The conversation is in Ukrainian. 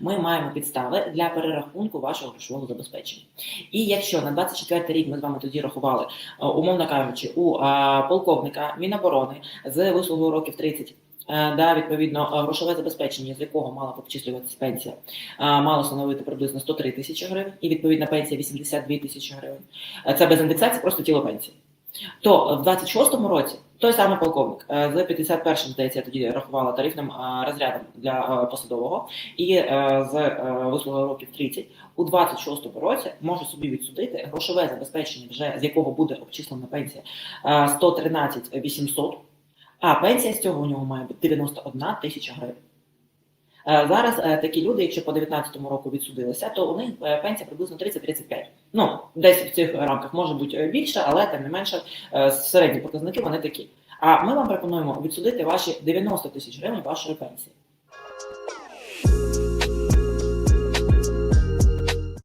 ми маємо підстави для перерахунку вашого грошового забезпечення. І якщо на 24 рік ми з вами тоді рахували, е, умовно кажучи, у е, полковника Міноборони з вислугою років 30 е, Да, відповідно, грошове забезпечення, з якого мала обчислюватися пенсія, мало становити приблизно 103 тисячі гривень, і відповідна пенсія 82 тисячі гривень. Це без індексації, просто тіло пенсії. То в 26-му році той самий полковник е, з 51-м, здається, я тоді рахувала тарифним е, розрядом для е, посадового, і з вислугою років 30 у 26-му році може собі відсудити грошове забезпечення, вже з якого буде обчислена пенсія е, 113 800, а пенсія з цього у нього має бути 91 тисяча гривень. Зараз такі люди, якщо по 19-му року відсудилися, то у них пенсія приблизно 30-35. Ну, десь в цих рамках може бути е, більше, але тим не менше е, середні показники вони такі. А ми вам пропонуємо відсудити ваші 90 тисяч гривень вашої пенсії.